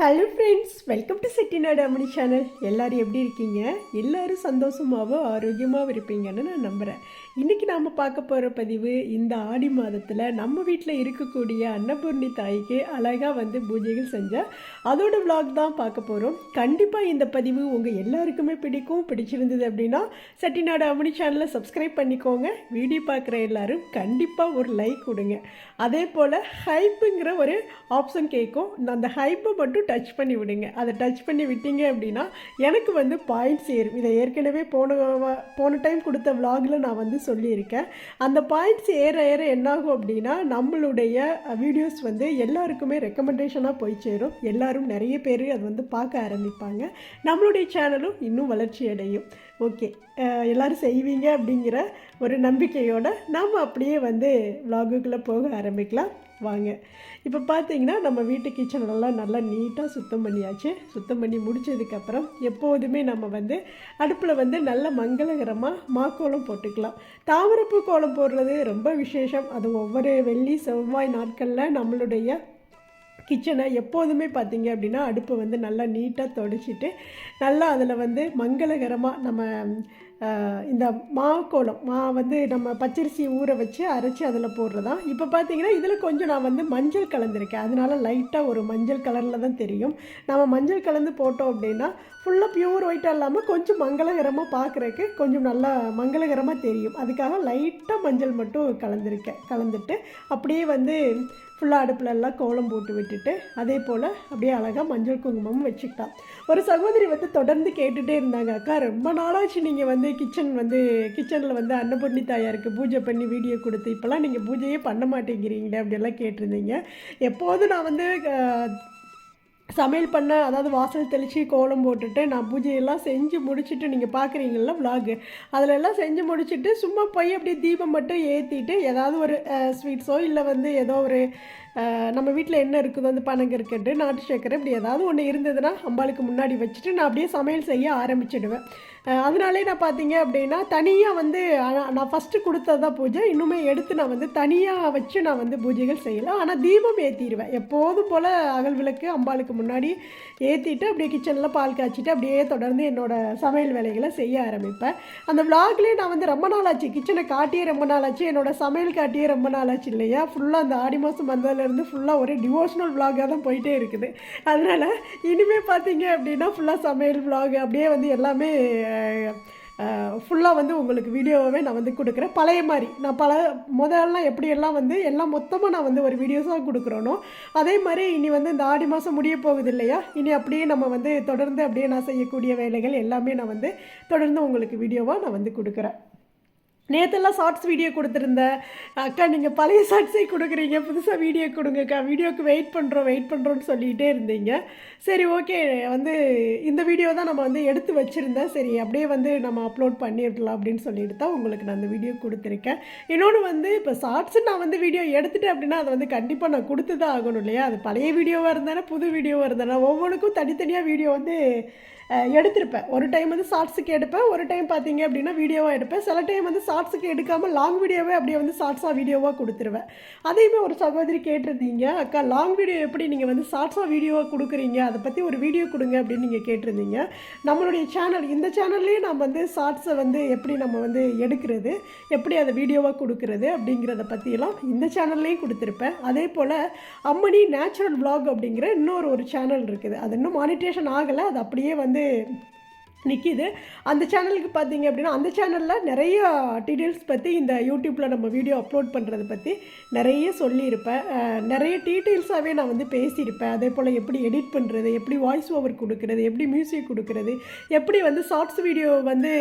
Hello friends welcome to Chettinad Ammani channel எல்லோரும் எப்படி இருக்கீங்க? எல்லோரும் சந்தோஷமாகவும் ஆரோக்கியமாகவும் இருப்பீங்கன்னு நான் நம்புகிறேன் இன்றைக்கி நாம் பார்க்க போகிற பதிவு இந்த ஆடி மாதத்தில் நம்ம வீட்டில் இருக்கக்கூடிய அன்னபூர்ணி தாய்க்கு அழகாக வந்து பூஜைகள் செஞ்சேன் அதோட vlog தான் பார்க்க போகிறோம் கண்டிப்பாக இந்த பதிவு உங்கள் எல்லாருக்குமே பிடிக்கும். பிடிச்சிருந்தது அப்படின்னா செட்டிநாடு அம்மணி சேனலை சப்ஸ்கிரைப் பண்ணிக்கோங்க. வீடியோ பார்க்குற எல்லோரும் கண்டிப்பாக ஒரு லைக் கொடுங்க. அதே போல் ஹைப்புங்கிற ஒரு ஆப்ஷன் கேட்கும் அந்த ஹைப்பை மட்டும் டச் பண்ணி விடுங்க. அதை டச் பண்ணி விட்டீங்க அப்படின்னா எனக்கு வந்து பாயிண்ட்ஸ் ஏறும் இதை ஏற்கனவே போன போன டைம் கொடுத்த விலாகில் நான் வந்து சொல்லியிருக்கேன். அந்த பாயிண்ட்ஸ் ஏற ஏற என்னாகும் அப்படின்னா நம்மளுடைய வீடியோஸ் வந்து எல்லாருக்குமே ரெக்கமெண்டேஷனாக போய் சேரும். எல்லாரும் நிறைய பேர் அது வந்து பார்க்க ஆரம்பிப்பாங்க. நம்மளுடைய சேனலும் இன்னும் வளர்ச்சி அடையும். ஓகே. எல்லோரும் செய்வீங்க அப்படிங்கிற ஒரு நம்பிக்கையோடு நாம் அப்படியே வந்து விலாகுக்குள்ளே போக ஆரம்பிக்கலாம். வாங்க இப்போ பார்த்தீங்கன்னா நம்ம வீட்டு கிச்சன் எல்லாம் நல்லா நீட்டாக சுத்தம் பண்ணியாச்சு. சுத்தம் பண்ணி முடிச்சதுக்கப்புறம் எப்போதுமே நம்ம வந்து அடுப்பில் வந்து நல்ல மங்களகரமாக மாக்கோலம் போட்டுக்கலாம். தாமரைப்பூ கோலம் போடுறது ரொம்ப விசேஷம். அது ஒவ்வொரு வெள்ளி செவ்வாய் நாட்களில் நம்மளுடைய கிச்சனை எப்போதுமே பார்த்தீங்க அப்படின்னா அடுப்பை வந்து நல்லா நீட்டாக தொடச்சிட்டு நல்லா அதில் வந்து மங்களகரமாக நம்ம இந்த மாக்கோலம் மா வந்து நம்ம பச்சரிசி ஊற வச்சு அரைச்சி அதில் போடுறதா? இப்போ பார்த்தீங்கன்னா இதில் கொஞ்சம் நான் வந்து மஞ்சள் கலந்துருக்கேன். அதனால லைட்டாக ஒரு மஞ்சள் கலரில் தான் தெரியும். நம்ம மஞ்சள் கலந்து போட்டோம் அப்படின்னா ஃபுல்லாக பியூர் ஒயிட்டாக இல்லாமல் கொஞ்சம் மங்களகரமாக பார்க்குறக்கு கொஞ்சம் நல்லா மங்களகரமாக தெரியும். அதுக்காக லைட்டாக மஞ்சள் மட்டும் கலந்துருக்கேன். கலந்துட்டு அப்படியே வந்து ஃபுல்லாக அடுப்புல எல்லாம் கோலம் போட்டு விட்டுட்டு அதே போல் அப்படியே அழகாக மஞ்சள் குங்குமமும் வச்சுக்கிட்டான். ஒரு சகோதரி வந்து தொடர்ந்து கேட்டுகிட்டே இருந்தாங்க அக்கா ரொம்ப நாளாச்சு நீங்கள் வந்து கிச்சன் வந்து கிச்சனில் வந்து அன்னபூர்ணி தாயாருக்கு பூஜை பண்ணி வீடியோ கொடுத்து இப்போல்லாம் நீங்கள் பூஜையே பண்ண மாட்டேங்கிறீங்களே அப்படியெல்லாம் கேட்டிருந்தீங்க. எப்போதும் நான் வந்து சமையல் பண்ண அதாவது வாசல் தெளித்து கோலம் போட்டுட்டு நான் பூஜையெல்லாம் செஞ்சு முடிச்சுட்டு நீங்கள் பார்க்குறீங்களா விலாகு அதில் எல்லாம் செஞ்சு முடிச்சுட்டு சும்மா போய் அப்படியே தீபம் மட்டும் ஏற்றிட்டு ஏதாவது ஒரு ஸ்வீட்ஸோ இல்லை வந்து ஏதோ ஒரு நம்ம வீட்டில் என்ன இருக்குதோ? அந்த பனங்கற்கண்டு நாட்டு சர்க்கரை இப்படி ஏதாவது ஒன்று இருந்ததுன்னா அம்பாளுக்கு முன்னாடி வச்சுட்டு நான் அப்படியே சமையல் செய்ய ஆரம்பிச்சிடுவேன். அதனாலே நான் பார்த்தீங்க அப்படின்னா தனியாக வந்து நான் ஃபஸ்ட்டு கொடுத்தது தான் பூஜை இன்னுமே எடுத்து நான் வந்து தனியாக வச்சு நான் வந்து பூஜைகள் செய்யலாம் ஆனால் தீபம் ஏற்றிடுவேன் எப்போதும் போல் அகல் விளக்கு அம்பாளுக்கு முன்னாடி ஏற்றிட்டு அப்படியே கிச்சனில் பால் காய்ச்சிட்டு அப்படியே தொடர்ந்து என்னோடய சமையல் வேலைகளை செய்ய ஆரம்பிப்பேன். அந்த விளாக்லேயே நான் வந்து ரொம்ப நாள் ஆச்சு கிச்சனை காட்டியே ரொம்ப நாள் ஆச்சு என்னோடய சமையல் காட்டியே ரொம்ப நாள் ஆச்சு இல்லையா ஃபுல்லாக அந்த ஆடி மாதம் இருந்து ஃபுல்லாக ஒரே டிவோஷனல் விலாகாக தான் போயிட்டே இருக்குது. அதனால் இனிமேல் பார்த்தீங்க அப்படின்னா ஃபுல்லாக சமையல் விலாக் அப்படியே வந்து எல்லாமே ஃபுல்லாக வந்து உங்களுக்கு வீடியோவே நான் வந்து கொடுக்குறேன். பழைய மாதிரி. நான் பல முதல்லாம் எப்படியெல்லாம் வந்து எல்லாம் மொத்தமாக நான் வந்து ஒரு வீடியோஸாக கொடுக்குறேனோ அதே மாதிரி இனி வந்து இந்த ஆடி மாதம் முடிய போகுது இல்லையா? இனி அப்படியே நம்ம வந்து தொடர்ந்து அப்படியே நான் செய்யக்கூடிய வேலைகள் எல்லாமே நான் வந்து தொடர்ந்து உங்களுக்கு வீடியோவாக நான் வந்து கொடுக்குறேன். நேற்றெல்லாம் ஷார்ட்ஸ் வீடியோ கொடுத்துருந்தேன் அக்கா நீங்கள் பழைய ஷார்ட்ஸே கொடுக்குறீங்க. புதுசாக வீடியோ கொடுங்கக்கா வீடியோக்கு வெயிட் பண்ணுறோம் வெயிட் பண்ணுறோன்னு சொல்லிகிட்டே இருந்தீங்க. சரி ஓகே வந்து இந்த வீடியோ தான் நம்ம வந்து எடுத்து வச்சுருந்தேன். சரி அப்படியே வந்து நம்ம அப்லோட் பண்ணிடலாம் அப்படின்னு சொல்லிட்டு தான் உங்களுக்கு நான் அந்த வீடியோ கொடுத்துருக்கேன். இன்னொன்று வந்து இப்போ ஷார்ட்ஸ் நான் வந்து வீடியோ எடுத்துட்டேன் அப்படின்னா அதை வந்து கண்டிப்பாக நான் கொடுத்து தான் ஆகணும் இல்லையா? அது பழைய வீடியோவாக இருந்தானே புது வீடியோவாக இருந்தானே ஒவ்வொன்றுக்கும் தனித்தனியாக வீடியோ வந்து எடுத்திருப்பேன். ஒரு டைம் வந்து ஷார்ட்ஸுக்கு எடுப்பேன். ஒரு டைம் பார்த்தீங்க அப்படின்னா வீடியோவாக எடுப்பேன். சில டைம் வந்து ஷார்ட்ஸுக்கு எடுக்காமல் லாங் வீடியோவே அப்படியே வந்து ஷார்ட்ஸாக வீடியோவாக கொடுத்துருவேன். அதையுமே ஒரு சகோதரி கேட்டிருந்தீங்க அக்கா லாங் வீடியோ எப்படி நீங்கள் வந்து ஷார்ட்ஸாக வீடியோவாக கொடுக்குறீங்க? அதை பற்றி ஒரு வீடியோ கொடுங்க அப்படின்னு நீங்கள் கேட்டிருந்தீங்க. நம்மளுடைய சேனல் இந்த சேனல்லையே நம்ம வந்து ஷார்ட்ஸை வந்து எப்படி நம்ம வந்து எடுக்கிறது எப்படி அதை வீடியோவாக கொடுக்குறது அப்படிங்கிறத பற்றியெல்லாம் இந்த சேனல்லையும் கொடுத்துருப்பேன். அதே போல் அம்மணி நேச்சுரல் விலாக் அப்படிங்கிற இன்னொரு ஒரு சேனல் இருக்குது. அது இன்னும் மானிட்டேஷன் ஆகலை. அது அப்படியே வந்து আমাদের நிற்கிது அந்த சேனலுக்கு பார்த்தீங்க அப்படின்னா அந்த சேனலில் நிறைய டீட்டெயில்ஸ் பற்றி இந்த யூடியூப்பில் நம்ம வீடியோ அப்லோட் பண்ணுறதை பற்றி நிறைய சொல்லியிருப்பேன். நிறைய டீட்டெயில்ஸாகவே நான் வந்து பேசியிருப்பேன். அதே போல் எப்படி எடிட் பண்ணுறது எப்படி வாய்ஸ் ஓவர் கொடுக்குறது எப்படி மியூசிக் கொடுக்குறது எப்படி வந்து ஷார்ட்ஸ் வீடியோ வந்து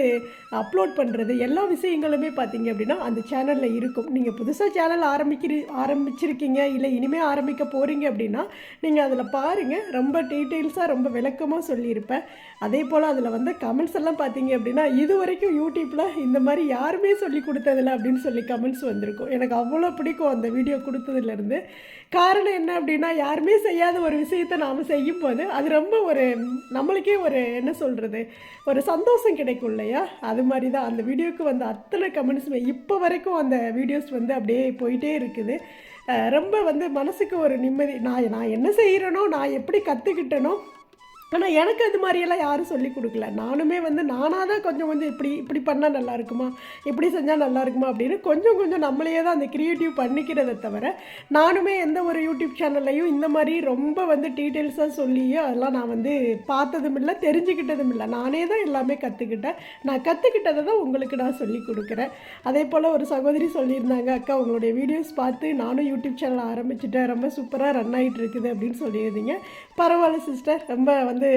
அப்லோட் பண்ணுறது எல்லா விஷயங்களுமே பார்த்தீங்க அப்படின்னா அந்த சேனலில் இருக்கும். நீங்கள் புதுசாக சேனல் ஆரம்பிக்கிற ஆரம்பிச்சிருக்கீங்க இல்லை இனிமேல் ஆரம்பிக்க போகிறீங்க அப்படின்னா நீங்கள் அதில் பாருங்கள் ரொம்ப டீட்டெயில்ஸாக ரொம்ப விளக்கமாக சொல்லியிருப்பேன். அதே போல் அதில் வந்து கமெண்ட்ஸ் எல்லாம் பார்த்தீங்க அப்படின்னா இது வரைக்கும் யூடியூப்பில் இந்த மாதிரி யாருமே சொல்லி கொடுத்ததில்ல அப்படின்னு சொல்லி கமெண்ட்ஸ் வந்திருக்கும். எனக்கு அவ்வளோ பிடிக்கும் அந்த வீடியோ கொடுத்ததுலேருந்து காரணம் என்ன அப்படின்னா யாருமே செய்யாத ஒரு விஷயத்தை நாம் செய்யும்போது அது ரொம்ப ஒரு நம்மளுக்கே ஒரு என்ன சொல்கிறது ஒரு சந்தோஷம் கிடைக்கும் இல்லையா? அது மாதிரி தான் அந்த வீடியோக்கு வந்த அத்தனை கமெண்ட்ஸுமே இப்போ வரைக்கும் அந்த வீடியோஸ் வந்து அப்படியே போயிட்டே இருக்குது. ரொம்ப வந்து மனசுக்கு ஒரு நிம்மதி. நான் நான் என்ன செய்கிறேனோ நான் எப்படி கற்றுக்கிட்டேனோ ஆனால் எனக்கு அது மாதிரியெல்லாம் யாரும் சொல்லி கொடுக்கல. நானுமே வந்து நானாக தான் கொஞ்சம் கொஞ்சம் இப்படி இப்படி பண்ணால் நல்லா இருக்குமா? இப்படி செஞ்சால் நல்லா இருக்குமா? அப்படின்னு கொஞ்சம் கொஞ்சம் நம்மளையே தான் அந்த க்ரியேட்டிவ் பண்ணிக்கிறதை தவிர நானுமே எந்த ஒரு யூடியூப் சேனல்லையும் இந்த மாதிரி ரொம்ப வந்து டீட்டெயில்ஸாக சொல்லியோ அதெல்லாம் நான் வந்து பார்த்ததும் இல்லை தெரிஞ்சுக்கிட்டதும் இல்லை. நானே தான் எல்லாமே கற்றுக்கிட்டேன் நான் கற்றுக்கிட்டதை தான் உங்களுக்கு நான் சொல்லி கொடுக்குறேன். அதே போல் ஒரு சகோதரி சொல்லியிருந்தாங்க அக்கா உங்களுடைய வீடியோஸ் பார்த்து நானும் யூடியூப் சேனல் ஆரம்பிச்சிட்டேன். ரொம்ப சூப்பராக ரன் ஆகிட்டு இருக்குது அப்படின்னு சொல்லியிருந்தீங்க. பரவாயில்ல சிஸ்டர் ரொம்ப வந்து வந்து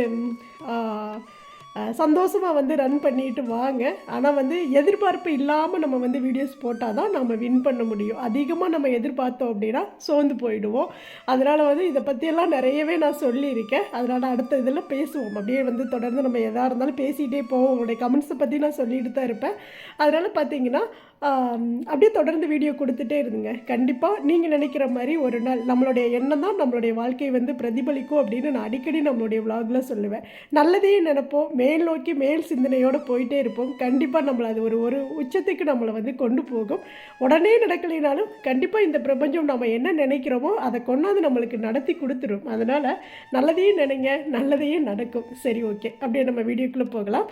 சந்தோஷமாக வந்து ரன் பண்ணிட்டு வாங்க. ஆனால் வந்து எதிர்பார்ப்பு இல்லாமல் நம்ம வந்து வீடியோஸ் போட்டால் தான் நம்ம வின் பண்ண முடியும். அதிகமாக நம்ம எதிர்பார்த்தோம் அப்படின்னா சோர்ந்து போயிடுவோம். அதனால் வந்து இதை பற்றியெல்லாம் நிறையவே நான் சொல்லியிருக்கேன். அதனால் அடுத்த இதில் பேசுவோம். அப்படியே வந்து தொடர்ந்து நம்ம எதாக இருந்தாலும் பேசிகிட்டே போவோம். உங்களுடைய கமெண்ட்ஸை பற்றி நான் சொல்லிட்டு தான் இருப்பேன். அதனால் பார்த்தீங்கன்னா அப்படியே தொடர்ந்து வீடியோ கொடுத்துட்டே இருந்துங்க. கண்டிப்பாக நீங்கள் நினைக்கிற மாதிரி ஒரு நாள் நம்மளுடைய எண்ணம் தான் நம்மளுடைய வாழ்க்கையை வந்து பிரதிபலிக்கும் அப்படின்னு நான் அடிக்கடி நம்மளுடைய விலாகில் சொல்லுவேன். நல்லதையே நினைப்போம் மேல் நோக்கி மேல் சிந்தனையோடு போயிட்டே இருப்போம். கண்டிப்பாக நம்மளை அது ஒரு ஒரு உச்சத்துக்கு நம்மளை வந்து கொண்டு போகும். உடனே நடக்கலைனாலும் கண்டிப்பாக இந்த பிரபஞ்சம் நம்ம என்ன நினைக்கிறோமோ அதை கொண்டாந்து நம்மளுக்கு நடத்தி கொடுத்துரும். அதனால் நல்லதையும் நினைங்க நல்லதையும் நடக்கும். சரி ஓகே அப்படியே நம்ம வீடியோக்குள்ளே போகலாம்.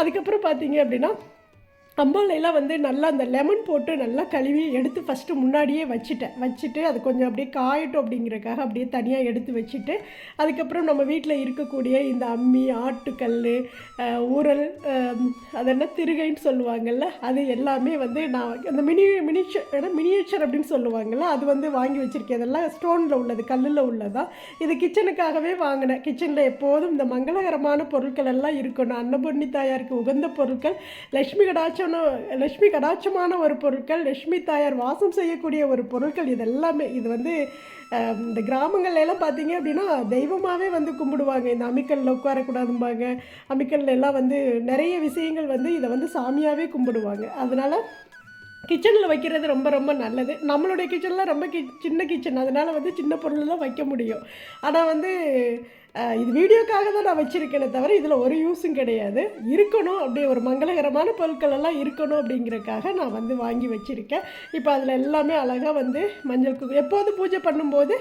அதுக்கப்புறம் பார்த்தீங்க அப்படின்னா அம்பாலையெல்லாம் வந்து நல்லா அந்த லெமன் போட்டு நல்லா கழுவி எடுத்து ஃபஸ்ட்டு முன்னாடியே வச்சுட்டேன். வச்சுட்டு அது கொஞ்சம் அப்படியே காயட்டும் அப்படிங்கிறக்காக அப்படியே தனியாக எடுத்து வச்சுட்டு அதுக்கப்புறம் நம்ம வீட்டில் இருக்கக்கூடிய இந்த அம்மி ஆட்டுக்கல் உரல் அதெல்லாம் அது என்ன திருகைன்னு சொல்லுவாங்கல்ல அது எல்லாமே வந்து நான் அந்த மினி மினிச்சர் மினியேச்சர் அப்படின்னு சொல்லுவாங்கள்ல அது வந்து வாங்கி வச்சுருக்கேன். அதெல்லாம் ஸ்டோனில் உள்ளது கல்லில் உள்ளதான் இது கிச்சனுக்காகவே வாங்கினேன். கிச்சனில் எப்போதும் இந்த மங்களகரமான பொருட்கள் எல்லாம் இருக்கணும் அன்னபூர்ணி தாயாருக்கு உகந்த பொருட்கள் லக்ஷ்மி கடாட்சம் லக்ஷ்மி கடாட்சமான ஒரு பொருட்கள் லக்ஷ்மி தாயார் வாசம் செய்யக்கூடிய ஒரு பொருட்கள் இது எல்லாமே இது வந்து இந்த கிராமங்கள்லாம் எல்லாம் பார்த்தீங்க அப்படின்னா தெய்வமாகவே வந்து கும்பிடுவாங்க. இந்த அம்மிக்கல்ல உட்காரக்கூடாதும்பாங்க. அம்மிக்கல்ல எல்லாம் வந்து நிறைய விஷயங்கள் வந்து இதை வந்து சாமியாகவே கும்பிடுவாங்க. அதனால் கிச்சனில் வைக்கிறது ரொம்ப ரொம்ப நல்லது. நம்மளுடைய கிச்சனில் ரொம்ப கி சின்ன கிச்சன் அதனால் வந்து சின்ன பொருள் தான் வைக்க முடியும். ஆனால் வந்து இது வீடியோக்காக தான் நான் வச்சுருக்கேனே தவிர இதில் ஒரு யூஸும் கிடையாது. இருக்கணும் அப்படி ஒரு மங்களகரமான பொருட்கள் எல்லாம் இருக்கணும் அப்படிங்கிறக்காக நான் வந்து வாங்கி வச்சுருக்கேன். இப்போ அதில் எல்லாமே அழகாக வந்து மஞ்சள் குங்கு எப்போது பூஜை பண்ணும்போது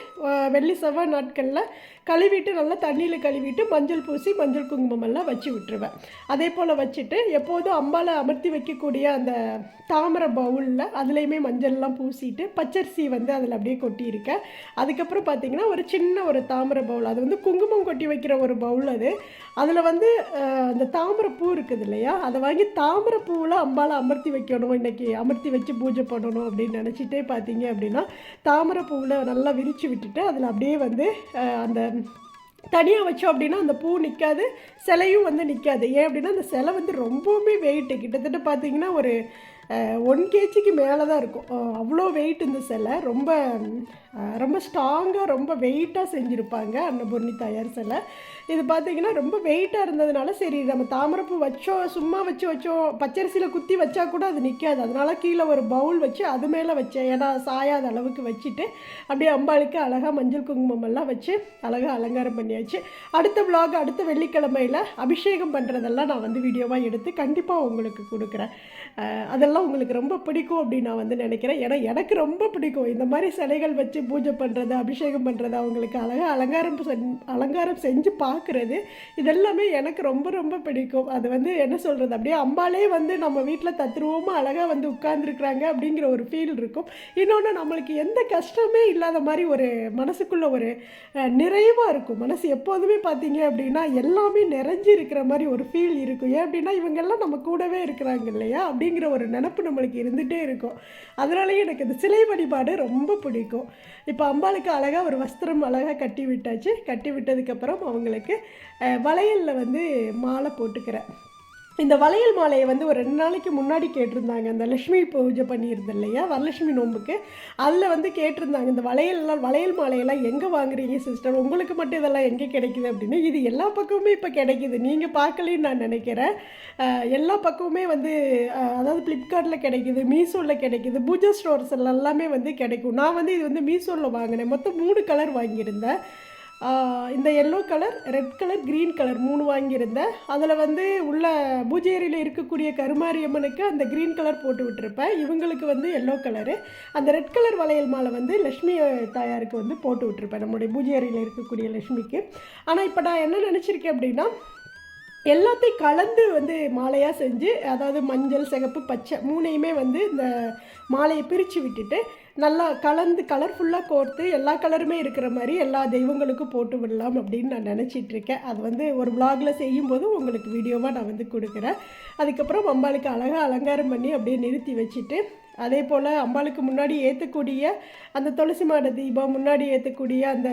வெள்ளி செவ்வாய் நாட்களில் கழுவிட்டு நல்லா தண்ணியில் கழுவிட்டு மஞ்சள் பூசி மஞ்சள் குங்குமம் எல்லாம் வச்சு விட்டுருவேன். அதே போல் வச்சுட்டு எப்போதும் அம்பால அமர்த்தி வைக்கக்கூடிய அந்த தாமரை பவுலில் அதுலேயுமே மஞ்சள்லாம் பூசிட்டு பச்சரிசி வந்து அதில் அப்படியே கொட்டியிருக்கேன். அதுக்கப்புறம் பார்த்தீங்கன்னா ஒரு சின்ன ஒரு தாமரை பவுல். அது வந்து குங்குமம் கொட்டி வைக்கிற ஒரு பவுல் அது. அதில் வந்து அந்த தாமரை பூ இருக்குது இல்லையா? அதை வாங்கி தாமரைப்பூவில் அம்பால அமர்த்தி வைக்கணும். இன்னைக்கு அமர்த்தி வச்சு பூஜை பண்ணணும் அப்படின்னு நினச்சிட்டே பார்த்தீங்க அப்படின்னா தாமரைப்பூவில் நல்லா விரித்து விட்டுட்டு அதில் அப்படியே வந்து அந்த தனியாக வச்சோம் அப்படின்னா அந்த பூ நிற்காது சிலையும் வந்து நிற்காது ஏன் அப்படின்னா அந்த சிலை வந்து ரொம்பவுமே வெயிட்டு கிட்டத்தட்ட பார்த்தீங்கன்னா ஒரு ஒன் கேஜிக்கு மேலே தான் இருக்கும். அவ்வளோ வெயிட் இந்த சிலை. ரொம்ப ரொம்ப ஸ்ட்ராங்காக ரொம்ப வெயிட்டாக செஞ்சுருப்பாங்க அன்னபூர்ணி தயார் சிலை இது பார்த்தீங்கன்னா ரொம்ப வெயிட்டாக இருந்ததுனால சரி நம்ம தாமரைப்பூ வச்சோம் சும்மா வச்சு வச்சோம் பச்சரிசியில் குத்தி வச்சா கூட அது நிற்காது அதனால் கீழே ஒரு பவுல் வச்சு அது மேலே வச்சேன். ஏன்னா சாயாத அளவுக்கு வச்சுட்டு அப்படியே அம்பாளுக்கு அழகாக மஞ்சள் குங்குமம் எல்லாம் வச்சு அழகாக அலங்காரம் பண்ணியாச்சு. அடுத்த விலாக் அடுத்த வெள்ளிக்கிழமையில் அபிஷேகம் பண்ணுறதெல்லாம் நான் வந்து வீடியோவாக எடுத்து கண்டிப்பாக உங்களுக்கு கொடுக்குறேன். அதெல்லாம் உங்களுக்கு ரொம்ப பிடிக்கும் அப்படின்னு நான் வந்து நினைக்கிறேன். ஏன்னா எனக்கு ரொம்ப பிடிக்கும். இந்த மாதிரி சிலைகள் வச்சு பூஜை பண்ணுறது அபிஷேகம் பண்ணுறது அவங்களுக்கு அழகாக அலங்காரம் அலங்காரம் செஞ்சு பார்க்குறது இதெல்லாமே எனக்கு ரொம்ப ரொம்ப பிடிக்கும். அது வந்து என்ன சொல்கிறது அப்படியே அம்பாலே வந்து நம்ம வீட்டில் தத்ரூபமாக அழகாக வந்து உட்கார்ந்துருக்குறாங்க அப்படிங்கிற ஒரு ஃபீல் இருக்கும். இன்னொன்று நம்மளுக்கு எந்த கஷ்டமே இல்லாத மாதிரி ஒரு மனசுக்குள்ள ஒரு நிறைவாக இருக்கும். மனசு எப்போதுமே பார்த்தீங்க அப்படின்னா எல்லாமே நிறைஞ்சு இருக்கிற மாதிரி ஒரு ஃபீல் இருக்கும். ஏன் அப்படின்னா இவங்கெல்லாம் நம்ம கூடவே இருக்கிறாங்க இல்லையா? அப்படிங்கிற ஒரு நினப்பு நம்மளுக்கு இருந்துகிட்டே இருக்கும். அதனாலேயே எனக்கு இந்த சிலை வழிபாடு ரொம்ப பிடிக்கும். இப்போ அம்பாளுக்கு அழகாக ஒரு வஸ்திரம் அழகாக கட்டி விட்டாச்சு. கட்டி விட்டதுக்கப்புறம் அவங்களுக்கு அஹ், வளையல்ல வந்து மாலை போட்டுக்கிறேன். இந்த வளையல் மாலையை வந்து ஒரு ரெண்டு நாளைக்கு முன்னாடி கேட்டிருந்தாங்க. அந்த லக்ஷ்மி பூஜை பண்ணியிருந்தேன் இல்லையா? வரலட்சுமி நோம்புக்கு அதில் வந்து கேட்டிருந்தாங்க இந்த வளையல்லாம் வளையல் மாலையெல்லாம் எங்கே வாங்குறீங்க சிஸ்டர் உங்களுக்கு மட்டும் இதெல்லாம் எங்கே கிடைக்குது அப்படின்னு. இது எல்லா பக்கமுமே இப்போ கிடைக்குது. நீங்கள் பார்க்கலன்னு நான் நினைக்கிறேன். எல்லா பக்கமுமே வந்து அதாவது ஃப்ளிப்கார்ட்டில் கிடைக்குது மீஷோவில் கிடைக்குது பூஜா ஸ்டோர்ஸ் எல்லாமே வந்து கிடைக்கும். நான் வந்து இது வந்து மீஷோவில் வாங்கினேன். மொத்தம் மூணு கலர் வாங்கியிருந்தேன். இந்த yellow colour red colour green colour மூணு வாங்கியிருந்தேன். அதில் வந்து உள்ள பூஜேரியில் இருக்கக்கூடிய கருமாரியம்மனுக்கு அந்த க்ரீன் கலர் போட்டு விட்டுருப்பேன். இவங்களுக்கு வந்து எல்லோ கலரு அந்த ரெட் கலர் வளையல் மாலை வந்து லக்ஷ்மி தாயாருக்கு வந்து போட்டு விட்டுருப்பேன். நம்முடைய பூஜேரியில் இருக்கக்கூடிய லக்ஷ்மிக்கு ஆனால் இப்போ நான் என்ன நினச்சிருக்கேன் அப்படின்னா எல்லாத்தையும் கலந்து வந்து மாலையாக செஞ்சு அதாவது மஞ்சள் சிகப்பு பச்சை மூணையுமே வந்து இந்த மாலையை பிரித்து விட்டுட்டு நல்லா கலந்து கலர்ஃபுல்லாக கோர்த்து எல்லா கலருமே இருக்கிற மாதிரி எல்லா தெய்வங்களுக்கும் போட்டு விடலாம் அப்படின்னு நான் நினச்சிட்ருக்கேன் அது வந்து ஒரு vlogல செய்யும்போது உங்களுக்கு வீடியோவாக நான் வந்து கொடுக்குறேன். அதுக்கப்புறம் அம்பாளுக்கு அழகாக அலங்காரம் பண்ணி அப்படியே நிறுத்தி வச்சுட்டு அதே போல் அம்பாளுக்கு முன்னாடி ஏற்றக்கூடிய அந்த துளசி மாட தீபம் முன்னாடி ஏற்றக்கூடிய அந்த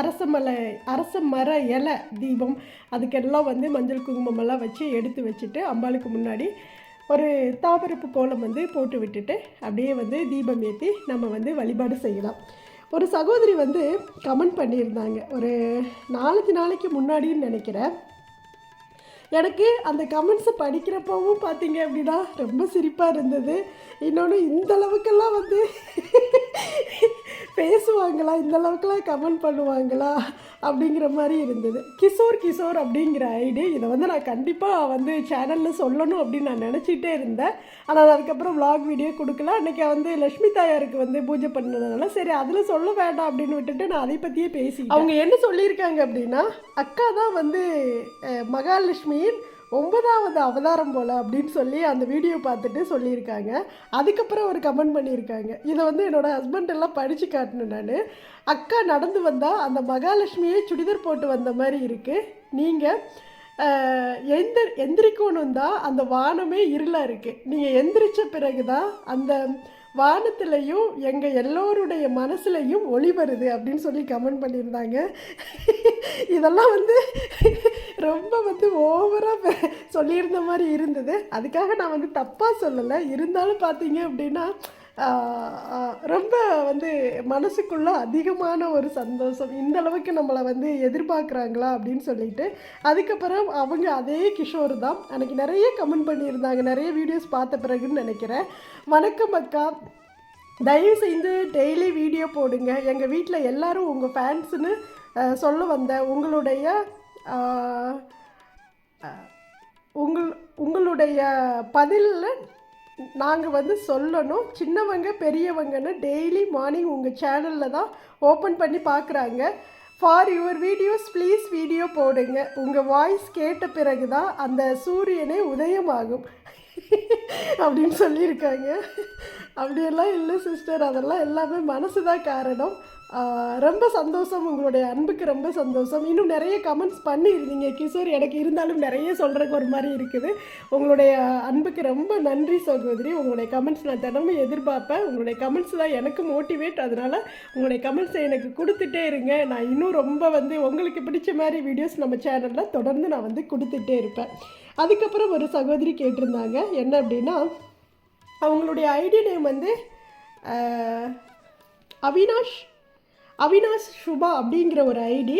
அரச மலை அரச மர இலை தீபம் அதுக்கெல்லாம் வந்து மஞ்சள் குங்குமமெல்லாம் வச்சு எடுத்து வச்சுட்டு அம்பாளுக்கு முன்னாடி ஒரு தாவரப்பு கோலம் வந்து போட்டு விட்டுட்டு அப்படியே வந்து தீபம் ஏற்றி நம்ம வந்து வழிபாடு செய்யலாம். ஒரு சகோதரி வந்து கமெண்ட் பண்ணியிருந்தாங்க. ஒரு நாலஞ்சு நாளைக்கு முன்னாடின்னு நினைக்கிறேன். எனக்கு அந்த கமெண்ட்ஸை படிக்கிறப்பவும் பார்த்தீங்க அப்படின்னா ரொம்ப சிரிப்பாக இருந்தது. இன்னொன்று இந்த அளவுக்கெல்லாம் வந்து பேசுவாங்களா? இந்த அளவுக்குலாம் கமெண்ட் பண்ணுவாங்களா? அப்படிங்கிற மாதிரி இருந்தது. கிஷோர் கிஷோர் அப்படிங்கிற ஐடி இதை வந்து நான் கண்டிப்பாக வந்து சேனலில் சொல்லணும் அப்படின்னு நான் நினச்சிட்டே இருந்தேன். ஆனால் அதுக்கப்புறம் vlog வீடியோ கொடுக்கல. அன்றைக்கி வந்து லக்ஷ்மி தாயாருக்கு வந்து பூஜை பண்ணதுனால சரி அதில் சொல்ல வேண்டாம் அப்படின்னு விட்டுட்டு நான் அதை பற்றியே பேசி அவங்க என்ன சொல்லியிருக்காங்க அப்படின்னா அக்கா தான் வந்து மகாலட்சுமி மகாலட்சுமியின் ஒன்பதாவது அவதாரம் போல் அப்படின்னு சொல்லி அந்த வீடியோ பார்த்துட்டு சொல்லியிருக்காங்க. அதுக்கப்புறம் ஒரு கமெண்ட் பண்ணியிருக்காங்க. இதை வந்து என்னோட ஹஸ்பண்ட் எல்லாம் படித்து காட்டினேன் நான். அக்கா நடந்து வந்தால் அந்த மகாலட்சுமியே சுடிதார் போட்டு வந்த மாதிரி இருக்குது நீங்கள் எந்த எந்திரிக்கணும் தான் அந்த வானமே இருளாக இருக்குது நீங்கள் எந்திரிச்ச பிறகு தான் அந்த வானத்துலேயும் எங்கள் எல்லோருடைய மனசுலையும் ஒளி வருது அப்படின்னு சொல்லி கமெண்ட் பண்ணியிருந்தாங்க. இதெல்லாம் வந்து ரொம்ப வந்து ஓவராக சொல்லியிருந்த மாதிரி இருந்தது. அதுக்காக நான் வந்து தப்பாக சொல்லலை. இருந்தாலும் பார்த்தீங்க அப்படின்னா ரொம்ப வந்து மனசுக்குள்ள அதிகமான ஒரு சந்தோஷம். இந்த அளவுக்கு நம்மளை வந்து எதிர்பார்க்குறாங்களா அப்படின்னு சொல்லிட்டு அதுக்கப்புறம் அவங்க அதே கிஷோர் தான். அன்றைக்கி நிறைய கமெண்ட் பண்ணியிருந்தாங்க. நிறைய வீடியோஸ் பார்த்த பிறகுன்னு நினைக்கிறேன். வணக்கம் அக்கா. தயவு செய்து டெய்லி வீடியோ போடுங்க. எங்கள் வீட்டில் எல்லோரும் உங்கள் ஃபேன்ஸுன்னு சொல்ல வந்த உங்களுடைய உங்கள் உங்களுடைய பதிலில் நாங்கள் வந்து சொல்லணும். சின்னவங்க பெரியவங்கன்னு டெய்லி மார்னிங் உங்கள் சேனலில் தான் ஓப்பன் பண்ணி பார்க்குறாங்க for your videos please video போடுங்க. உங்கள் வாய்ஸ் கேட்ட பிறகு தான் அந்த சூரியனே உதயமாகும். அப்படின்னு சொல்லியிருக்காங்க. அப்படியெல்லாம் இல்லை சிஸ்டர் அதெல்லாம் எல்லாமே மனசு தான் காரணம். ரொம்ப சந்தோஷம். உங்களுடைய அன்புக்கு ரொம்ப சந்தோஷம். இன்னும் நிறைய கமெண்ட்ஸ் பண்ணியிருந்தீங்க. கிஷோர் எனக்கு இருந்தாலும் நிறைய சொல்கிறதுக்கு ஒரு மாதிரி இருக்குது. உங்களுடைய அன்புக்கு ரொம்ப நன்றி சகோதரி. உங்களுடைய கமெண்ட்ஸ் நான் தினமும் எதிர்பார்ப்பேன். உங்களுடைய கமெண்ட்ஸ் தான் எனக்கு மோட்டிவேட் அதனால் உங்களுடைய கமெண்ட்ஸை எனக்கு கொடுத்துட்டே இருங்க. நான் இன்னும் ரொம்ப வந்து உங்களுக்கு பிடிச்ச மாதிரி வீடியோஸ் நம்ம சேனலில் தொடர்ந்து நான் வந்து கொடுத்துட்டே இருப்பேன். அதுக்கப்புறம் ஒரு சகோதரி கேட்டிருந்தாங்க. என்ன அப்படின்னா அவங்களுடைய ஐடி நேம் வந்து அவினாஷ் அவினாஷ் சுபா அப்படிங்கிற ஒரு ஐடி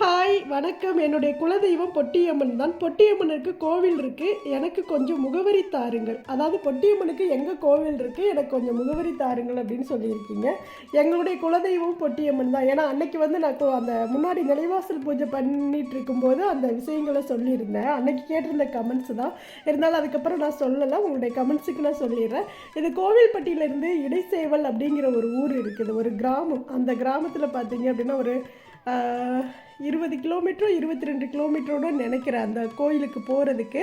ஹாய் வணக்கம். என்னுடைய குலதெய்வம் பொட்டியம்மன் தான். பொட்டியம்மனுக்கு கோவில் இருக்குது எனக்கு கொஞ்சம் முகவரி தாருங்கள். அதாவது பொட்டியம்மனுக்கு எங்கள் கோவில் இருக்குது எனக்கு கொஞ்சம் முகவரி தாருங்கள் அப்படின்னு சொல்லியிருக்கீங்க. எங்களுடைய குலதெய்வம் பொட்டியம்மன் தான். ஏன்னா அன்னைக்கு வந்து நான் அந்த முன்னாடி நிலைவாசல் பூஜை பண்ணிட்டு இருக்கும்போது அந்த விஷயங்களை சொல்லியிருந்தேன். அன்னைக்கு கேட்டிருந்த கமெண்ட்ஸ் தான். இருந்தாலும் அதுக்கப்புறம் நான் சொல்லலை. உங்களுடைய கமெண்ட்ஸுக்கு நான் சொல்லிடுறேன். இது கோவில்பட்டியிலேருந்து இடைசேவல் அப்படிங்கிற ஒரு ஊர் இருக்குது. ஒரு கிராமம். அந்த கிராமத்தில் பார்த்தீங்க அப்படின்னா ஒரு இருபது கிலோமீட்டரோ இருபத்தி ரெண்டு கிலோமீட்டரோட நினைக்கிறேன் அந்த கோயிலுக்கு போகிறதுக்கு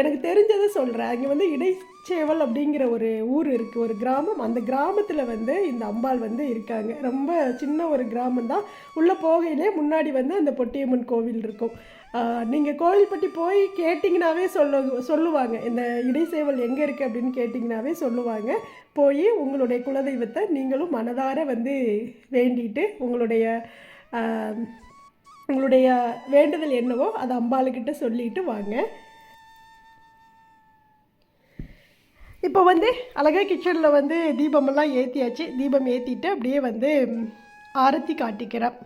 எனக்கு தெரிஞ்சதை சொல்கிறேன் அங்கே வந்து இடைச்சேவல் அப்படிங்கிற ஒரு ஊர் இருக்குது ஒரு கிராமம். அந்த கிராமத்தில் வந்து இந்த அம்பாள் வந்து இருக்காங்க. ரொம்ப சின்ன ஒரு கிராமம் தான். உள்ளே போகையிலே முன்னாடி வந்து அந்த பொட்டியம்மன் கோவில் இருக்கும். நீங்கள் கோவில்பட்டி போய் கேட்டிங்கனாவே சொல்ல சொல்லுவாங்க. இந்த இடைசேவல் எங்கே இருக்குது அப்படின்னு கேட்டிங்கனாவே சொல்லுவாங்க. போய் உங்களுடைய குலதெய்வத்தை நீங்களும் மனதார வந்து வேண்டிட்டு உங்களுடைய உங்களுடைய வேண்டுதல் என்னவோ அதை அம்பாளுக்கிட்ட சொல்லிட்டு வாங்க. இப்போ வந்து அழகாக கிச்சனில் வந்து தீபமெல்லாம் ஏற்றியாச்சு தீபம் ஏற்றிட்டு அப்படியே வந்து ஆரத்தி காட்டிக்கிறேன்.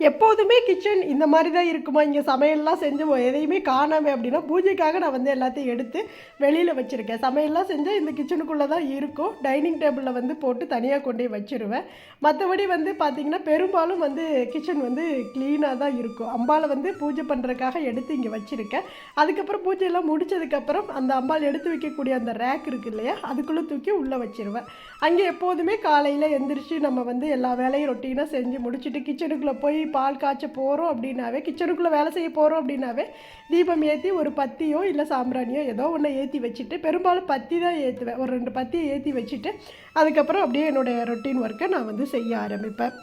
எப்போதுமே கிச்சன் இந்த மாதிரி தான் இருக்குமா? இங்கே சமையல்லாம் செஞ்சு எதையுமே காணாமல் அப்படின்னா பூஜைக்காக நான் வந்து எல்லாத்தையும் எடுத்து வெளியில் வச்சுருக்கேன். சமையல்லாம் செஞ்சால் இந்த கிச்சனுக்குள்ளே தான் இருக்கும். டைனிங் டேபிளில் வந்து போட்டு தனியாக கொண்டு போய் வச்சுருவேன். மற்றபடி வந்து பார்த்திங்கன்னா பெரும்பாலும் வந்து கிச்சன் வந்து க்ளீனாக தான் இருக்கும். அம்பாவை வந்து பூஜை பண்ணுறதுக்காக எடுத்து இங்கே வச்சுருக்கேன். அதுக்கப்புறம் பூஜையெல்லாம் முடிச்சதுக்கப்புறம் அந்த அம்பாள் எடுத்து வைக்கக்கூடிய அந்த ரேக் இருக்குது இல்லையா அதுக்குள்ளே தூக்கி உள்ளே வச்சிருவேன். அங்கே எப்போதுமே காலையில் எந்திரிச்சு நம்ம வந்து எல்லா வேலையும் ரொட்டீனாக செஞ்சு முடிச்சுட்டு கிச்சனுக்குள்ளே போய் பால் காய்ச்ச போகிறோம் அப்படின்னாவே கிச்சனுக்குள்ளே வேலை செய்ய போகிறோம் அப்படின்னாவே தீபம் ஏற்றி ஒரு பத்தியோ இல்லை சாம்பிராணியோ ஏதோ ஒன்று ஏற்றி வச்சுட்டு பெரும்பாலும் பத்தி தான் ஏற்றுவேன் ஒரு ரெண்டு பத்தியை ஏற்றி வச்சுட்டு அதுக்கப்புறம் அப்படியே என்னுடைய ரொட்டீன் ஒர்க்கை நான் வந்து செய்ய ஆரம்பிப்பேன்.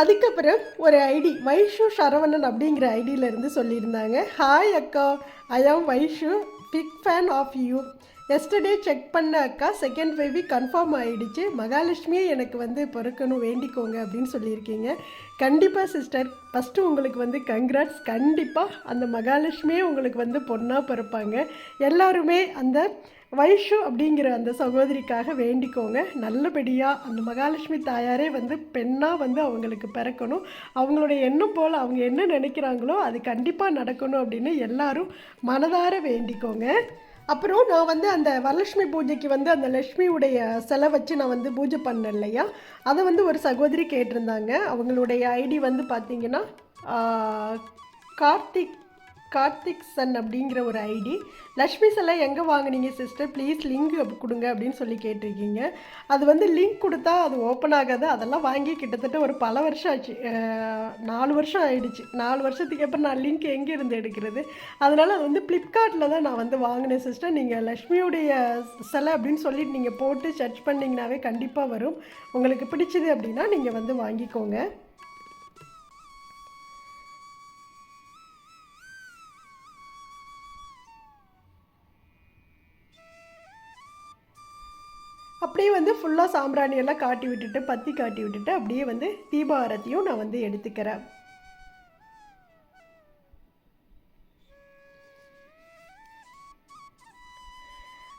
அதுக்கப்புறம் ஒரு ஐடி வைஷு சரவணன் அப்படிங்கிற ஐடியிலேருந்து சொல்லியிருந்தாங்க. ஹாய் அக்கா I am Vaishu big fan of you yesterday check பண்ண அக்கா செகண்ட் பேபி கன்ஃபார்ம் ஆகிடுச்சு மகாலட்சுமியே எனக்கு வந்து பிறக்கணும் வேண்டிக்கோங்க அப்படின்னு சொல்லியிருக்கீங்க. கண்டிப்பாக சிஸ்டர் ஃபஸ்ட்டு உங்களுக்கு வந்து கங்க்ராட்ஸ் கண்டிப்பாக அந்த மகாலட்சுமியே உங்களுக்கு வந்து பொண்ணாக பிறப்பாங்க. எல்லாருமே அந்த வைஷு அப்படிங்கிற அந்த சகோதரிக்காக வேண்டிக்கோங்க. நல்லபடியாக அந்த மகாலட்சுமி தாயாரே வந்து பெண்ணாக வந்து அவங்களுக்கு பிறக்கணும். அவங்களுடைய எண்ணம் போல் அவங்க என்ன நினைக்கிறாங்களோ அது கண்டிப்பாக நடக்கணும் அப்படின்னு எல்லாரும் மனதார வேண்டிக்கோங்க. அப்புறம் நான் வந்து அந்த வரலட்சுமி பூஜைக்கு வந்து அந்த லக்ஷ்மியுடைய சிலை வச்சு நான் வந்து பூஜை பண்ணேன் இல்லையா? அதை வந்து ஒரு சகோதரி கேட்டிருந்தாங்க. அவங்களுடைய ஐடி வந்து பார்த்திங்கன்னா கார்த்திக் கார்த்திக் சன் அப்படிங்கிற ஒரு ஐடி. லக்ஷ்மி செல்லாம் எங்கே வாங்குனீங்க சிஸ்டர் ப்ளீஸ் லிங்க் கொடுங்க அப்படின்னு சொல்லி கேட்டிருக்கீங்க. அது வந்து லிங்க் கொடுத்தா அது ஓப்பன் ஆகாது. அதெல்லாம் வாங்கி கிட்டத்தட்ட ஒரு பல வருஷம் ஆச்சு. நாலு வருஷம் ஆயிடுச்சு. நாலு வருஷத்துக்கு அப்புறம் நான் லிங்க் எங்கே இருந்து எடுக்கிறது? அதனால் அது வந்து ஃப்ளிப்கார்ட்டில் தான் நான் வந்து வாங்கினேன் சிஸ்டர் நீங்கள் லக்ஷ்மியுடைய சிலை அப்படின்னு சொல்லிட்டு நீங்கள் போட்டு சர்ச் பண்ணிங்கனாவே கண்டிப்பாக வரும். உங்களுக்கு பிடிச்சது அப்படின்னா நீங்கள் வந்து வாங்கிக்கோங்க. ஃபுல்லாக சாம்பிராணியெல்லாம் காட்டி விட்டுட்டு பத்தி காட்டி விட்டுட்டு அப்படியே வந்து தீபாரத்தையும் நான் வந்து எடுத்துக்கிறேன்.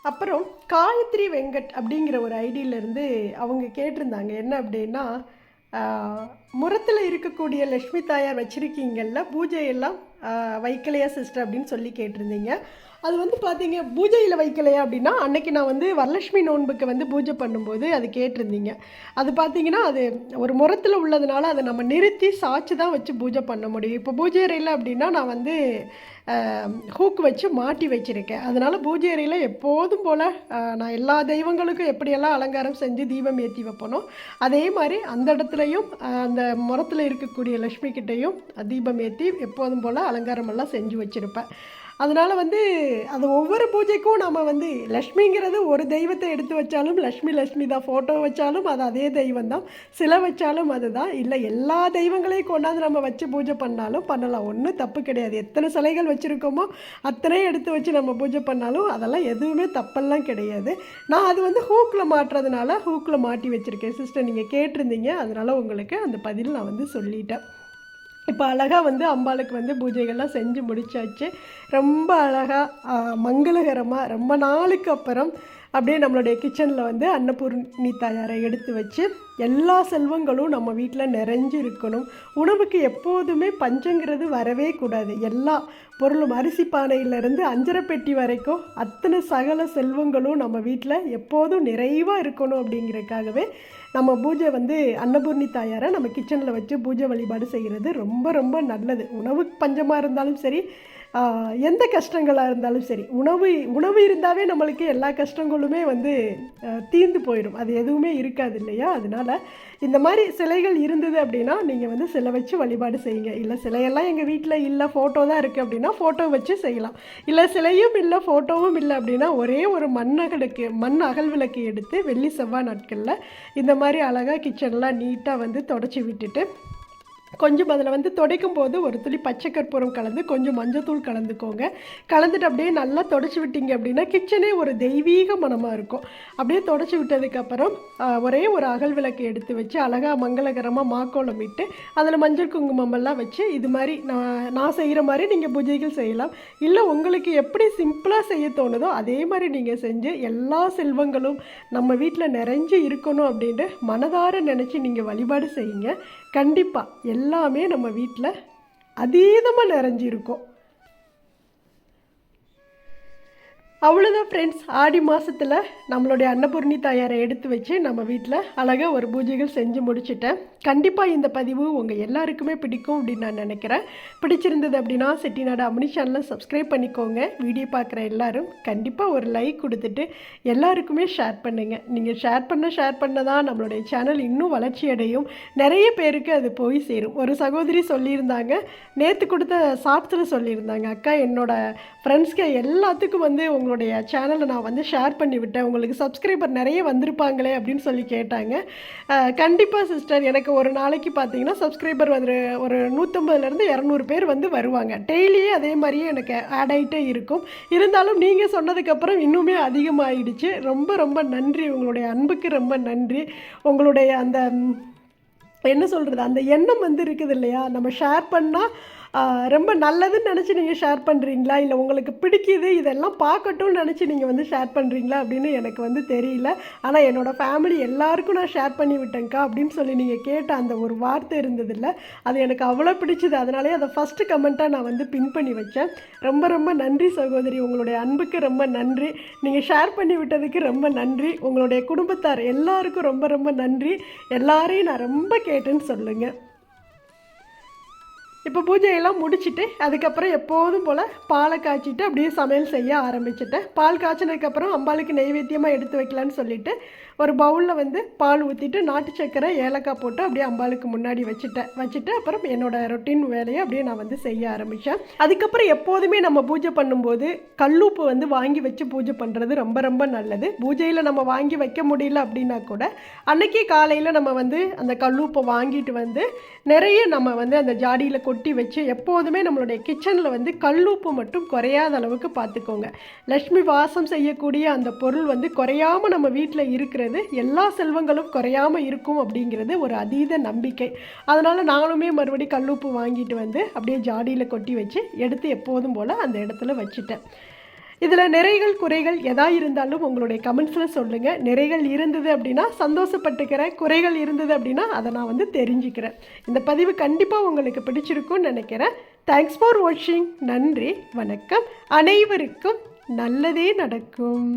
அப்புறம் காயத்ரி வெங்கட் அப்படிங்கிற ஒரு ஐடியிலேருந்து அவங்க கேட்டிருந்தாங்க என்ன அப்படின்னா முரத்தில் இருக்கக்கூடிய லக்ஷ்மி தாயார் வச்சுருக்கீங்கள்ல பூஜையெல்லாம் வைக்கலையா சிஸ்டர் அப்படின்னு சொல்லி கேட்டிருந்தீங்க. அது வந்து பார்த்தீங்க பூஜையில் வைக்கலையா அப்படின்னா அன்னைக்கு நான் வந்து வரலட்சுமி நோன்புக்கு வந்து பூஜை பண்ணும்போது அது கேட்டிருந்தீங்க. அது பார்த்தீங்கன்னா அது ஒரு முரத்தில் உள்ளதுனால அதை நம்ம நிறுத்தி சாய்ச்சி தான் வச்சு பூஜை பண்ண முடியும். இப்போ பூஜை அறையில் அப்படின்னா நான் வந்து ஹூக்கு வச்சு மாட்டி வச்சுருக்கேன். அதனால் பூஜை அறையில் எப்போதும் போல் நான் எல்லா தெய்வங்களுக்கும் எப்படியெல்லாம் அலங்காரம் செஞ்சு தீபம் ஏற்றி வைப்பனோ அதே மாதிரி அந்த இடத்துலையும் அந்த முரத்தில் இருக்கக்கூடிய லக்ஷ்மி கிட்டேயும் தீபம் ஏற்றி எப்போதும் போல் அலங்காரமெல்லாம் செஞ்சு வச்சுருப்பேன். அதனால் வந்து அது ஒவ்வொரு பூஜைக்கும் நம்ம வந்து லக்ஷ்மிங்கிறது ஒரு தெய்வத்தை எடுத்து வச்சாலும் லக்ஷ்மி லக்ஷ்மி தான். ஃபோட்டோ வச்சாலும் அது அதே தெய்வம் தான். சிலை வச்சாலும் அதுதான் இல்லை எல்லா தெய்வங்களையும் கொண்டாந்து நம்ம வச்சு பூஜை பண்ணாலும் பண்ணலாம். ஒன்றும் தப்பு கிடையாது. எத்தனை சிலைகள் வச்சுருக்கோமோ அத்தனையும் எடுத்து வச்சு நம்ம பூஜை பண்ணாலும் அதெல்லாம் எதுவுமே தப்பெல்லாம் கிடையாது. நான் அது வந்து ஹூக்கில் மாட்டுறதுனால ஹூக்கில் மாட்டி வச்சுருக்கேன். சிஸ்டர் நீங்கள் கேட்டிருந்தீங்க. அதனால் உங்களுக்கு அந்த பதில் நான் வந்து சொல்லிட்டேன். இப்போ அழகாக வந்து அம்பாளுக்கு வந்து பூஜைகள்லாம் செஞ்சு முடிச்சாச்சு. ரொம்ப அழகாக மங்களகரமாக ரொம்ப நாளுக்கு அப்புறம் அப்படியே நம்மளுடைய கிச்சனில் வந்து அன்னபூர்ணி தாயாரை எடுத்து வச்சு எல்லா செல்வங்களும் நம்ம வீட்டில் நிறைஞ்சு இருக்கணும். உணவுக்கு எப்போதுமே பஞ்சங்கிறது வரவே கூடாது. எல்லா பொருளும் அரிசி பானையிலேருந்து அஞ்சரை பெட்டி வரைக்கும் அத்தனை சகல செல்வங்களும் நம்ம வீட்டில் எப்போதும் நிறைவாக இருக்கணும் அப்படிங்கிறதுக்காகவே நம்ம பூஜை வந்து அன்னபூர்ணி தாயாரை நம்ம கிச்சனில் வச்சு பூஜை வழிபாடு செய்கிறது ரொம்ப ரொம்ப நல்லது. உணவு பஞ்சமாக இருந்தாலும் சரி எந்த கஷ்டங்களாக இருந்தாலும் சரி உணவு உணவு இருந்தாவே நம்மளுக்கு எல்லா கஷ்டங்களுமே வந்து தீர்ந்து போயிடும். அது எதுவுமே இருக்காது இல்லையா? அதனால இந்த மாதிரி சிலைகள் இருந்தது அப்படின்னா நீங்கள் வந்து சிலை வச்சு வழிபாடு செய்யுங்க. இல்லை சிலையெல்லாம் எங்கள் வீட்டில் இல்லை ஃபோட்டோ தான் இருக்குது அப்படின்னா ஃபோட்டோ வச்சு செய்யலாம். இல்லை சிலையும் இல்லை ஃபோட்டோவும் இல்லை அப்படின்னா ஒரே ஒரு மண் அகலுக்கு மண் அகல் விளக்கு எடுத்து வெள்ளி செவ்வாய் நாட்களில் இந்த மாதிரி அழகாக கிச்சன்லாம் நீட்டாக வந்து தொடச்சி விட்டுட்டு கொஞ்சம் அதில் வந்து துடைக்கும் போது ஒரு துளி பச்சை கற்பூரம் கலந்து கொஞ்சம் மஞ்சத்தூள் கலந்துக்கோங்க. கலந்துட்டு அப்படியே நல்லா தொடச்சி விட்டீங்க அப்படின்னா கிச்சனே ஒரு தெய்வீக மனமாக இருக்கும். அப்படியே தொடச்சி விட்டதுக்கப்புறம் ஒரே ஒரு அகல் விளக்கு எடுத்து வச்சு அழகாக மங்களகரமாக மாக்கோலம் இட்டு அதில் மஞ்சள் குங்குமமெல்லாம் வச்சு இது மாதிரி நான் நான் செய்கிற மாதிரி நீங்கள் பூஜைகள் செய்யலாம். இல்லை உங்களுக்கு எப்படி சிம்பிளாக செய்ய தோணுதோ அதே மாதிரி நீங்கள் செஞ்சு எல்லா செல்வங்களும் நம்ம வீட்டில் நிறைஞ்சு இருக்கணும் அப்படின்ட்டு மனதார நினச்சி நீங்கள் வழிபாடு செய்யுங்க. கண்டிப்பாக எல்லாமே நம்ம வீட்டில் அதீதமாக நிறைஞ்சிருக்கும். அவ்வளோதான் ஃப்ரெண்ட்ஸ் ஆடி மாதத்தில் நம்மளுடைய அன்னபூர்ணி தாயாரை எடுத்து வச்சு நம்ம வீட்டில் அழகாக ஒரு பூஜைகள் செஞ்சு முடிச்சுட்டேன். கண்டிப்பாக இந்த பதிவு உங்கள் எல்லாருக்குமே பிடிக்கும் அப்படின்னு நான் நினைக்கிறேன். பிடிச்சிருந்தது அப்படின்னா செட்டிநாடு அம்னி சேனலை சப்ஸ்கிரைப் பண்ணிக்கோங்க. வீடியோ பார்க்குற எல்லாரும் கண்டிப்பாக ஒரு லைக் கொடுத்துட்டு எல்லாருக்குமே ஷேர் பண்ணுங்கள் நீங்கள் ஷேர் பண்ண ஷேர் பண்ண தான் நம்மளுடைய சேனல் இன்னும் வளர்ச்சி அடையும். நிறைய பேருக்கு அது போய் சேரும். ஒரு சகோதரி சொல்லியிருந்தாங்க. நேற்று கொடுத்த ஷார்ட்ஸில் சொல்லியிருந்தாங்க. அக்கா என்னோடய ஃப்ரெண்ட்ஸ்க்கு எல்லாத்துக்கும் வந்து உங்களுடைய சேனலை நான் வந்து ஷேர் பண்ணி விட்டேன். உங்களுக்கு சப்ஸ்கிரைபர் நிறைய வந்திருப்பாங்களே அப்படின்னு சொல்லி கேட்டாங்க. கண்டிப்பாக சிஸ்டர் எனக்கு ஒரு நாளைக்கு பார்த்தீங்கன்னா சப்ஸ்கிரைபர் வந்து ஒரு நூற்றம்பதுலேருந்து இரநூறு பேர் வந்து வருவாங்க. டெய்லியே அதே மாதிரியே எனக்கு ஆட் ஆகிட்டே இருக்கும். இருந்தாலும் நீங்கள் சொன்னதுக்கப்புறம் இன்னுமே அதிகமாகிடுச்சு ரொம்ப ரொம்ப நன்றி. உங்களுடைய அன்புக்கு ரொம்ப நன்றி. உங்களுடைய அந்த என்ன சொல்கிறது அந்த எண்ணம் வந்து இருக்குது இல்லையா? நம்ம ஷேர் பண்ணால் ரொம்ப நல்லதுன்னு நினச்சி நீங்கள் ஷேர் பண்ணுறீங்களா இல்லை உங்களுக்கு பிடிக்குது இதெல்லாம் பார்க்கட்டும்னு நினச்சி நீங்கள் வந்து ஷேர் பண்ணுறீங்களா அப்படின்னு எனக்கு வந்து தெரியல. ஆனால் என்னோடய ஃபேமிலி எல்லாருக்கும் நான் ஷேர் பண்ணி விட்டேங்க்கா அப்படின்னு சொல்லி நீங்கள் கேட்ட அந்த ஒரு வார்த்தை இருந்ததில்ல. அது எனக்கு அவ்வளோ பிடிச்சது. அதனாலே அதை ஃபஸ்ட்டு கமெண்ட்டாக நான் வந்து பின் பண்ணி வச்சேன். ரொம்ப ரொம்ப நன்றி சகோதரி. உங்களுடைய அன்புக்கு ரொம்ப நன்றி. நீங்கள் ஷேர் பண்ணி விட்டதுக்கு ரொம்ப நன்றி. உங்களுடைய குடும்பத்தார் எல்லாருக்கும் ரொம்ப ரொம்ப நன்றி. எல்லாரையும் நான் ரொம்ப கேட்டேன்னு சொல்லுங்கள் இப்போ பூஜையெல்லாம் முடிச்சிட்டு அதுக்கப்புறம் எப்போதும் போல் பாலை காய்ச்சிட்டு அப்படியே சமையல் செய்ய ஆரம்பிச்சிட்டேன் பால் காய்ச்சினதுக்கப்புறம் அம்பாளுக்கு நெய்வேத்தியமாக எடுத்து வைக்கலான்னு சொல்லிட்டு ஒரு பவுலில் வந்து பால் ஊற்றிட்டு நாட்டு சக்கரை ஏலக்காய் போட்டு அப்படியே அம்பாளுக்கு முன்னாடி வச்சுட்டேன். வச்சுட்டு அப்புறம் என்னோடய ரொட்டீன் வேலையை அப்படியே நான் வந்து செய்ய ஆரம்பித்தேன் அதுக்கப்புறம் எப்போதுமே நம்ம பூஜை பண்ணும்போது கல்லூப்பு வந்து வாங்கி வச்சு பூஜை பண்ணுறது ரொம்ப ரொம்ப நல்லது. பூஜையில் நம்ம வாங்கி வைக்க முடியல அப்படின்னா கூட அன்றைக்கி காலையில் நம்ம வந்து அந்த கல்லூப்பை வாங்கிட்டு வந்து நிறைய நம்ம வந்து அந்த ஜாடியில் கொட்டி வச்சு எப்போதுமே நம்மளுடைய கிச்சனில் வந்து கல்லுப்பு மட்டும் குறையாத அளவுக்கு பார்த்துக்கோங்க. லக்ஷ்மி வாசம் செய்யக்கூடிய அந்த பொருள் வந்து குறையாம நம்ம வீட்டில் இருக்கிறது எல்லா செல்வங்களும் குறையாம இருக்கும் அப்படிங்கிறது ஒரு அதீத நம்பிக்கை. அதனால் நானுமே மறுபடியும் கல்லுப்பு வாங்கிட்டு வந்து அப்படியே ஜாடியில் கொட்டி வச்சு எடுத்து எப்போதும் போல் அந்த இடத்துல வச்சுட்டேன். இதில் நிறைகள் குறைகள் எதா இருந்தாலும் உங்களுடைய கமெண்ட்ஸில் சொல்லுங்கள் நிறைகள் இருந்தது அப்படின்னா சந்தோஷப்பட்டுக்கிறேன். குறைகள் இருந்தது அப்படின்னா அதை நான் வந்து தெரிஞ்சுக்கிறேன். இந்த பதிவு கண்டிப்பாக உங்களுக்கு பிடிச்சிருக்கும்னு நினைக்கிறேன். தேங்க்ஸ் ஃபார் வாட்சிங் நன்றி வணக்கம். அனைவருக்கும் நல்லதே நடக்கும்.